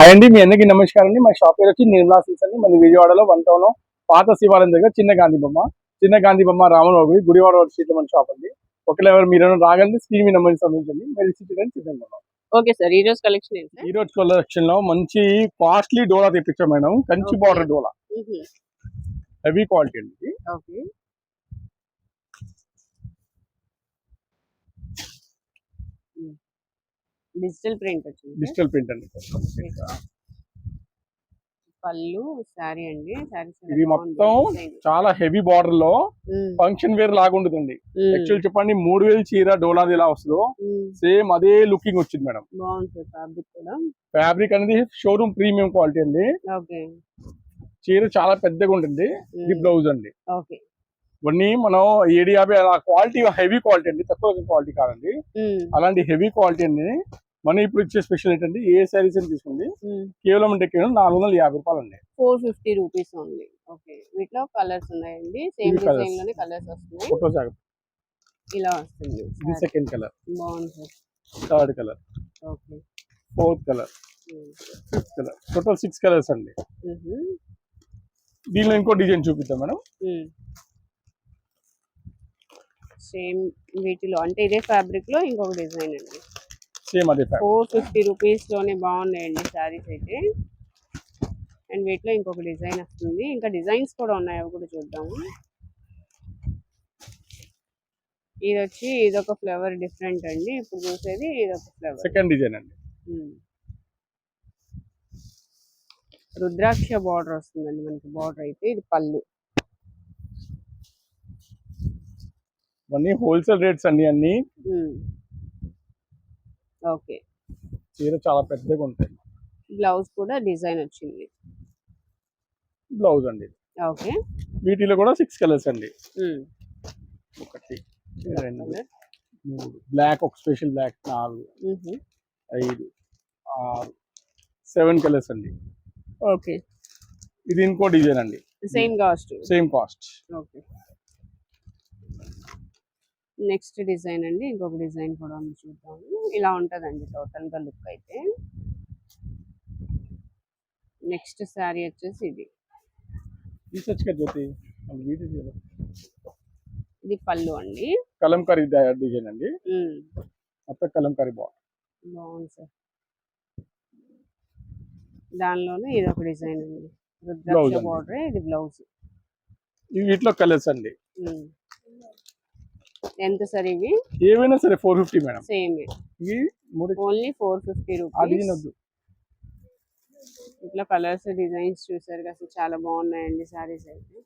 Hi అండి మీ అందరికీ నమస్కారం అండి. మా షాప్ పేరు వచ్చి నిర్మలా సిల్స్ అండి. మన విజయవాడలో వన్ టౌన్ పాత శివాలయం దగ్గర చిన్న గాంధీ బొమ్మ. చిన్న గాంధీ బొమ్మ రామరావు గుడి గుడివాడ రోడ్ స్ట్రీట్ మన షాప్ అండి. ఒకవేళ ఎవరు మీరు రాగలిగి స్క్రీన్ మీ నెంబర్ సంబంధించండి. మీరు చేయడానికి సిద్ధంగా ఓకే సార్ ఈ రోజు కలెక్షన్ ఈ రోజు కలెక్షన్లో మంచి కాస్ట్లీ డోలా తెప్పించాం మేడం. కంచి. బార్డర్ డోలా. హెవీ క్వాలిటీ అండి ఇది. ఓకే డిజిటల్ ప్రింట్ వచ్చింది. డిజిటల్ ప్రింట్ అండి. పళ్ళు శారీ అండి. శారీ ఇది మొత్తం చాలా హెవీ బార్డర్లో ఫంక్షన్ వేర్ లాగా ఉంటుందండి. యాక్చువల్ చెప్పండి మూడు వేలు చీర డోలాది ఎలా వస్తుందో సేమ్ అదే లుకింగ్ వచ్చింది మేడం. ఫ్యాబ్రిక్ కూడా. ఫ్యాబ్రిక్ అనేది షోరూమ్ ప్రీమియం క్వాలిటీ అండి. చీర చాలా పెద్దగా ఉంటుంది. ఇది బ్లౌజ్ అండి. ఓకే. ఇవన్నీ మనం ఏడు యాభై అలా క్వాలిటీ హెవీ క్వాలిటీ అండి. తక్కువ క్వాలిటీ కాదండి. అలాంటి హెవీ క్వాలిటీ అండి. మనం ఇప్పుడు ఇచ్చే స్పెషల్ ఏంటంటే ఏ శారీస్ అని తీసుకుంది కేవలం అంటే కేవలం నాలుగు వందల యాభై రూపాయలు అండి ఫోర్ ఫిఫ్టీ రూపీస్ ఉంది ఓకే. వీటిలో కలర్స్ ఉన్నాయండి. సేమ్. డిజైన్లోనే కలర్స్ వస్తున్నాయి. ఫోటో జాగ్రత్త. ఇలా వస్తుంది. ఇది సెకండ్ కలర్. బాగుంది. Third colour. Okay. Fourth colour. Fifth colour. Total six colours అండి. దీనిలో ఇంకో డిజైన్ చూపిద్దాం మేడం. సేమ్ వీటిలో. అంటే ఇదే ఫ్యాబ్రిక్లో ఇంకొక డిజైన్ అండి. సేమ్ అదే ఫ్యాబ్రిక్ ఫోర్ ఫిఫ్టీ రూపీస్లోనే బాగున్నాయండి శారీస్ అయితే. అండ్ వీటిలో ఇంకొక డిజైన్ వస్తుంది. ఇంకా డిజైన్స్ కూడా ఉన్నాయి. అవి కూడా చూద్దాము. ఇది వచ్చి ఇదొక ఫ్లేవర్ డిఫరెంట్ అండి. ఇప్పుడు చూసేది ఇదొక ఫ్లేవర్ సెకండ్ డిజైన్ అండి. రుద్రాక్ష బార్డర్ వస్తుందండి మనకి బార్డర్ అయితే. ఇది పళ్ళు. ఇవన్నీ హోల్సేల్ రేట్స్ అండి అన్ని. ఓకే. చీర చాలా పెద్దగా ఉంటాయి. బ్లౌజ్ కూడా డిజైన్ వచ్చింది. బ్లౌజ్ అండి. ఓకే. వీటిలో కూడా సిక్స్ కలర్స్ అండి. ఒకటి రెండు మూడు బ్లాక్ ఒక స్పెషల్ బ్లాక్ నాలుగు ఐదు ఆరు సెవెన్ కలర్స్ అండి. ఓకే. ఇది ఇంకో డిజైన్ అండి. Same cost. Same cost. Okay. Next design అండి ఇంకొక డిజైన్ కూడా చూద్దాము. ఇలా ఉంటుందండి టోటల్గా లుక్ అయితే. నెక్స్ట్ శారీ వచ్చేసి ఇది. ఇది పళ్ళు అండి. కలంకారీ డిజైన్ అండి. మొత్తం కలంకారీ బాగుంది బాగుంది సార్. దానిలోనే ఇది ఒక డిజైన్ అండి. రుద్రాక్ష. బార్డర్ ఇది బ్లౌజ్. ఇవి వీటిలో కలర్స్ అండి. ఎంత సార్ ఇవి? ఏవైనా సరే ఫోర్ ఫిఫ్టీ మేడం. సేమ్ ఇవి ఓన్లీ ఫోర్ ఫిఫ్టీ రూపీస్ ఇట్లా కలర్స్ డిజైన్స్ చూసారు కదా చాలా బాగున్నాయండి సారీస్ అయితే.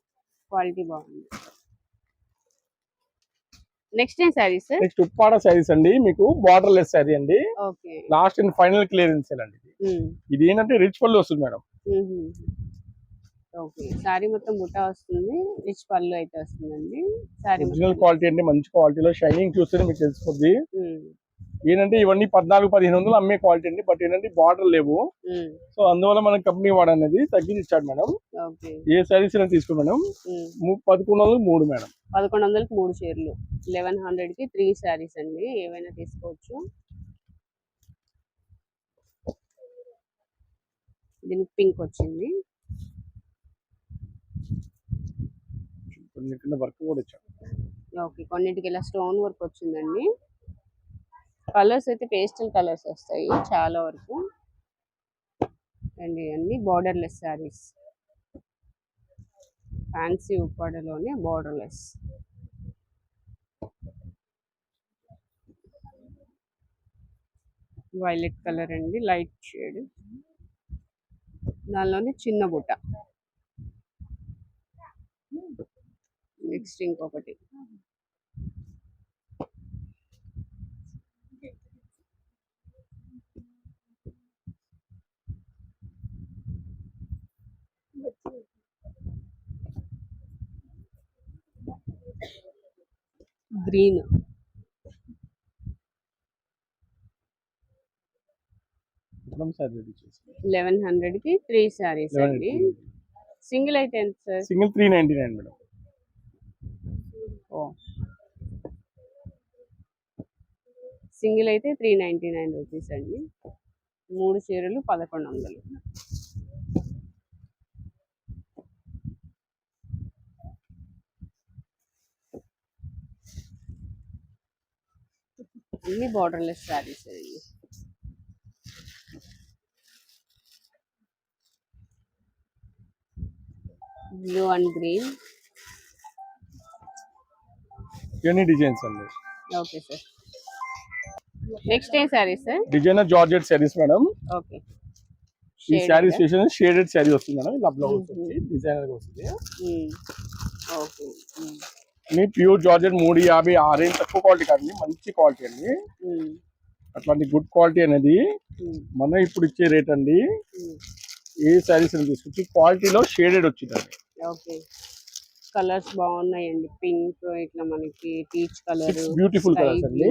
క్వాలిటీ బాగుంది. నెక్స్ట్ ఏం సారీస్ సార్? నెక్స్ట్ ఉప్పాడ శారీస్ అండి మీకు బార్డర్ లెస్ శారీ అండి okay last and final clearance అండి ఇది. ఇది ఏంటంటే రిచ్ పళ్ళు వస్తుంది మేడం. ఓకే. సారీ మొత్తం బుట్ట వస్తుంది. రిచ్ పళ్ళు అయితే వస్తుందండి. సారీ ఒరిజినల్ క్వాలిటీ అంటే మంచి క్వాలిటీలో షైనింగ్ చూస్తేనే మీకు తెలిసిపోద్ది. ఏంటంటే ఇవన్నీ పద్నాలుగు పదిహేను వందలు అమ్మే క్వాలిటీ అండి. బట్ ఏంటంటే బార్డర్ లేవు. సో అందువల్ల మన కంపెనీ వాడు అనేది తగ్గించి ఇచ్చాడు మేడం. ఓకే. ఏ అయినా తీసుకో మేడం. పదకొండు వందలు మూడు మేడం. పదకొండు వందలకి మూడు చీరలు. లెవెన్ హండ్రెడ్కి త్రీ శారీస్ అండి. ఏవైనా తీసుకోవచ్చు. దీనికి పింక్ వచ్చింది. కొన్ని కింద వర్క్ కూడా ఇచ్చాడు ఓకే కొన్నింటికి ఇలా స్టోన్ వర్క్ వచ్చిందండి. కలర్స్ అయితే పేస్టల్ కలర్స్ వస్తాయి చాలా వరకు. అండ్ అన్ని బార్డర్లెస్ శారీస్. ఫ్యాన్సీ ఉప్పాడలోనే బార్డర్లెస్. వైలెట్ కలర్ అండి లైట్ షేడ్. దానిలోనే చిన్న బుట్ట. నెక్స్ట్ ఇంకొకటి గ్రీన్. లెవెన్ హండ్రెడ్కి త్రీ శారీస్ అండి. సింగిల్ అయితే ఎంత sir? Single three ninety nine madam. Single అయితే త్రీ నైంటీ నైన్ రూపీస్ అండి. మూడు చీరలు పదకొండు వందలు. అన్ని బార్డర్లెస్ శారీస్ అండి. Blue and green. ఇవన్నీ డిజైన్స్ అండి. ఓకే సార్ నెక్స్ట్ ఏం saree sir designer georgette sarees madam okay ఈ శారీస్ విషయం షేడెడ్ శారీ వస్తుంది మేడం ఇలా బ్లౌజ్ Mhm. వచ్చి డిజైనర్ వస్తుంది. ఓకే మీ ప్యూర్ జార్జెట్ మూడు యాభై ఆరేం తక్కువ క్వాలిటీ కాదండి మంచి క్వాలిటీ అండి. అట్లాంటి గుడ్ క్వాలిటీ అనేది మనం ఇప్పుడు ఇచ్చే రేట్ అండి. ఏ శారీస్ అని తీసుకొచ్చి క్వాలిటీలో షేడెడ్ వచ్చిందండి. కలర్స్ బాగున్నాయండి. పింక్ ఇట్లా మనకి పీచ్ కలర్ beautiful colours అండి.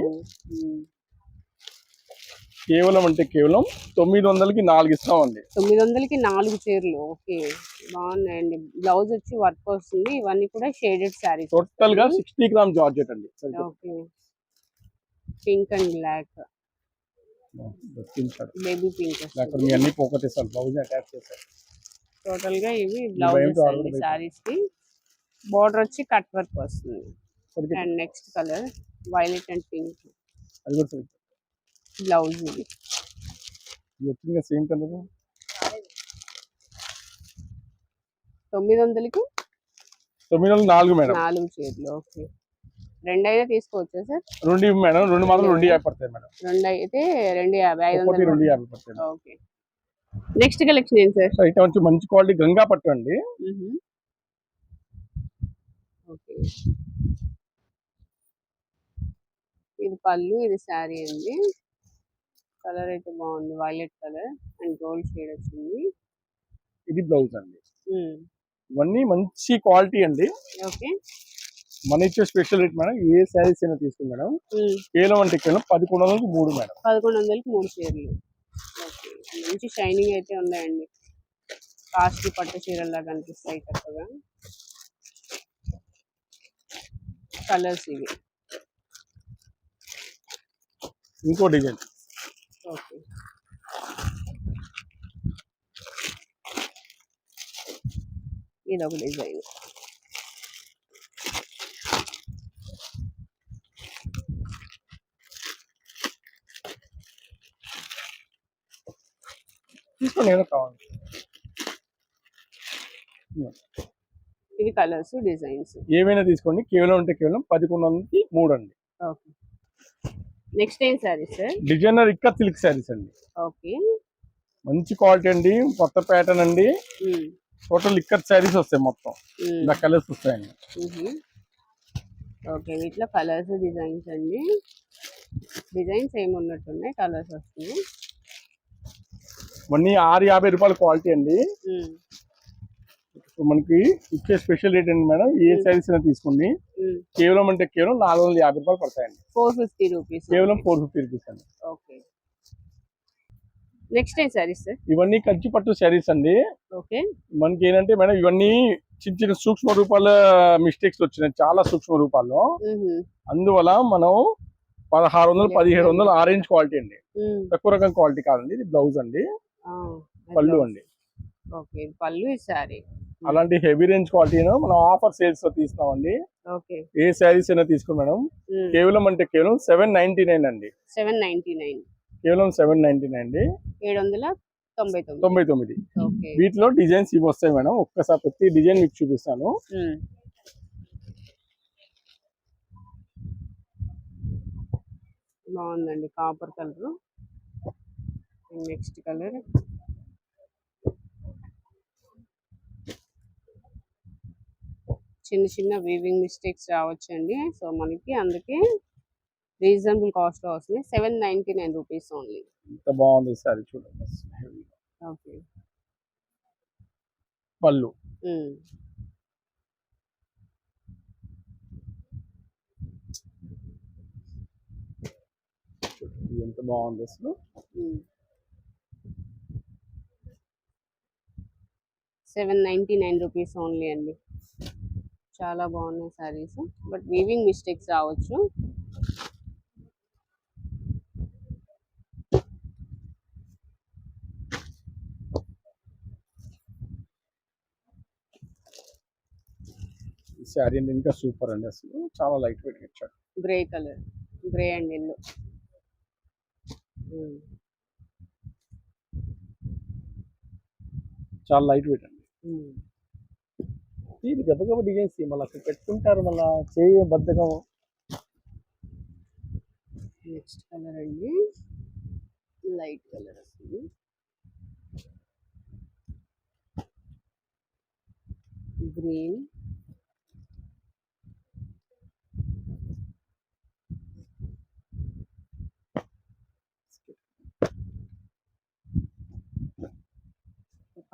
కేవలం అంటే కేవలం తొమ్మిది వందలకి నాలుగు ఇస్తామండి తొమ్మిది వందలకి నాలుగు చీరలు. ఓకే. బాగున్నాయండి. బ్లౌజ్ వచ్చి వర్క్ వస్తుంది. ఇవన్నీ కూడా షేడెడ్ శారీస్. టోటల్గా సిక్స్టీ గ్రామ్ జార్జెట్ అండి. Okay. Pink and black. Baby pink అన్ని పోకటేసారు బ్లౌజ్ అటాచ్ చేశారు. టోటల్గా ఇవి పెట్టాను. శారీస్కి బార్డర్ వచ్చి కట్ వర్క్ వస్తుంది. And next colour violet and pink blouse ఇది సేమ్ కలర్ తొమ్మిది వందలకి తొమ్మిది వందల నాలుగు మేడం. నాలుగు చీరలు ఓకే. రెండైనా తీసుకోవచ్చా సార్? రెండు మేడం రెండు మాత్రం రెండు యాభై పడతాయి మేడం. రెండు అయితే రెండు యాభై ఐదు ఒకటి రెండు వందలు యాభై పడతాయి ఓకే. నెక్స్ట్ కలెక్షన్ ఏంటి సార్? అయితే వచ్చి మంచి క్వాలిటీ గంగా పట్టు అండి. ఇది పళ్ళు ఇది శారీ అండి. కలర్ అయితే బాగుంది. Violet colour and gold shade వచ్చింది. ఇది బ్లౌజ్ అండి. ఇవన్నీ మంచి క్వాలిటీ అండి. ఓకే. మన ఇచ్చే స్పెషల్ రేట్ మేడం ఏ శారీస్ అయినా తీసుకుని మేడం. కేవలం అంటే కేవలం పదకొండు వందలకి మూడు మేడం. పదకొండు వందలకి మూడు చీరలు. మంచి షైనింగ్ అయితే ఉన్నాయండి. కాస్ట్లీ పట్టు చీరల్లా కనిపిస్తాయి చక్కగా. కలర్స్ ఇవి ఇంకో డిజైన్. ఓకే. ఇది ఒక డిజైన్. తీసుకోండి ఏదో కావాలి. ఇది కలర్స్ డిజైన్స్. ఏమైనా తీసుకోండి. కేవలం అంటే కేవలం పదకొండు వందలకి మూడు అండి ఓకే. నెక్స్ట్ ఏం సారీ సార్? డిజైనర్ ఇక్క సిల్క్ శారీస్ అండి. ఓకే. మంచి క్వాలిటీ అండి. కొత్త ప్యాటర్న్ అండి. టోటల్ ఇక్కత్ శారీస్ వస్తాయి మొత్తం. ఇలా కలర్స్ వస్తాయండి. ఓకే. వీటిలో కలర్స్ డిజైన్స్ అండి. డిజైన్స్ ఏమి ఉన్నట్టున్నాయి కలర్స్ వస్తున్నాయి. ఇవన్నీ ఆరు యాభై రూపాయల క్వాలిటీ అండి. మనకి ఇచ్చే స్పెషల్ రేట్ అండి మేడం ఏ శారీస్ అయినా తీసుకోండి. ఉమ్. కేవలం అంటే కేవలం నాలుగు వందల యాభై రూపాయలు పడతాయండి. ఫోర్ ఫిఫ్టీ రూపీస్ కేవలం ఫోర్ ఫిఫ్టీ రూపీస్ అండి. ఓకే నెక్స్ట్ ఏం సారీస్ సార్ ఇవన్నీ కంచి పట్టు శారీస్ అండి. ఓకే మనకి ఏంటంటే మేడం ఇవన్నీ చిన్న చిన్న సూక్ష్మ రూపాల మిస్టేక్స్ వచ్చినాయి చాలా సూక్ష్మ రూపాల్లో. మ్మ్హ. అందువల్ల మనం పదహారు వందలు పదిహేడు వందలు ఆరెంజ్ క్వాలిటీ అండి. మ్మ్. తక్కువ రకం క్వాలిటీ కాదండి ఇది బ్లౌజ్ అండి. ఆ, పళ్ళు అండి. పళ్ళు ఈ సారీ అలాంటి హెవీ రేంజ్ క్వాలిటీను మనం ఆఫర్ సేల్స్లో తీస్తామండి. ఏ శారీస్ అయినా తీసుకోండి మేడం. కేవలం అంటే కేవలం సెవెన్ నైన్టీ నైన్ అండి. సెవెన్ నైన్టీ నైన్ కేవలం సెవెన్ నైన్టీ నైన్ అండి ఏడు వందల తొంభై తొమ్మిది. వీటిలో డిజైన్స్ ఇవి వస్తాయి మేడం. ఒక్కసారి ప్రతి డిజైన్ మీకు చూపిస్తాను. మ్మ్. బాగుందండి. Copper colour. Next colour. చిన్న చిన్న వీవింగ్ మిస్టేక్స్ రావచ్చండి. సో మనకి అందుకే రీజనబుల్ కాస్ట్ వస్తుంది. Seven ninety nine rupees only ఎంత బాగుంది సారీ చూడండి. ఓకే పళ్ళు. ఇది ఎంత బాగుంది అసలు. Seven ninety nine rupees only అండి. చాలా బాగున్నాయి శారీస్ బట్ వీవింగ్ మిస్టేక్స్ రావచ్చు. సారీ అండి ఇంకా సూపర్ అండి అసలు. చాలా లైట్ వెయిట్ ఇచ్చాడు. Grey colour grey and yellow చాలా లైట్ వెయిట్ అండి. Hmm. ఇది గబగబ డిజైన్స్ మళ్ళీ అక్కడ పెట్టుకుంటారు మళ్ళీ చేయ బద్దకం నెక్స్ట్ కలర్ అండి. లైట్ కలర్ వస్తుంది. గ్రీన్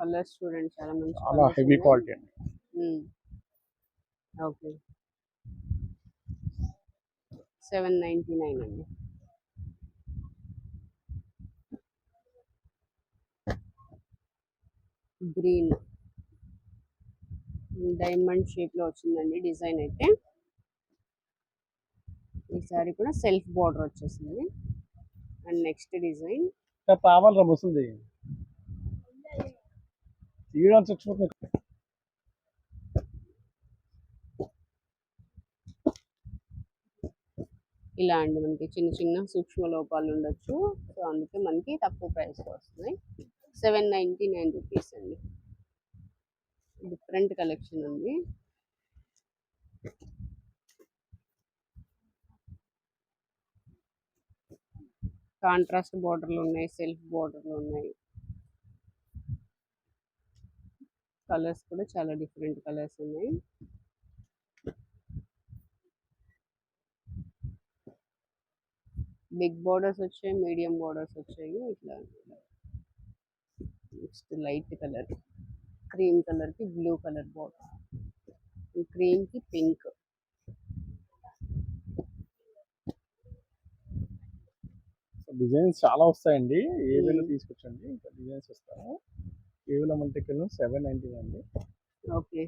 కలర్స్ చూడండి చాలా మంచి చాలా హెవీ క్వాలిటీ అండి. ఓకే. సెవెన్ నైంటీ నైన్ అండి. గ్రీన్. డైమండ్ షేప్లో వచ్చిందండి డిజైన్ అయితే. ఈసారి కూడా సెల్ఫ్ బార్డర్ వచ్చేసింది. And next design. తావల్ రా వస్తుంది ముసలిది తీయడానికి ఇలా అండి మనకి చిన్న చిన్న సూక్ష్మ లోపాలు ఉండొచ్చు. సో అందుకే మనకి తక్కువ ప్రైస్ వస్తుంది సెవెన్ నైంటీ నైన్ రూపీస్ అండి. డిఫరెంట్ కలెక్షన్ ఉంది కాంట్రాస్ట్ బార్డర్లు ఉన్నాయి సెల్ఫ్ బార్డర్లు ఉన్నాయి. కలర్స్ కూడా చాలా డిఫరెంట్ కలర్స్ ఉన్నాయి. బిగ్ బోర్డర్స్ వచ్చాయి మీడియం బోర్డర్స్ వచ్చాయి ఇట్లా నెక్స్ట్ లైట్ కలర్ క్రీమ్ కలర్కి బ్లూ కలర్ బోర్డర్ క్రీమ్కి పింక్. డిజైన్స్ చాలా వస్తాయండి. ఏవైనా. తీసుకొచ్చండి. ఇంకా డిజైన్స్ వస్తాము కేవలం అంటే కేవలం సెవెన్ నైన్టీ అండి. ఓకే.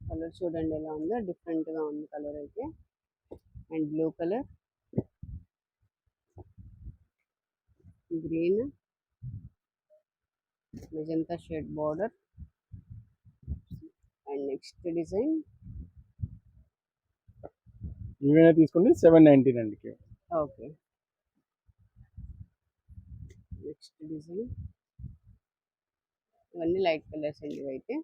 కలర్ చూడండి ఎలా ఉందో. డిఫరెంట్గా ఉంది కలర్ అయితే. And blue colour. Green. Magenta shade border. And next design. ఏవైనా తీసుకోండి సెవెన్ నైన్టీన్ అండి ఓకే. Next design. ఇవన్నీ లైట్ కలర్స్ అండి ఇవైతే.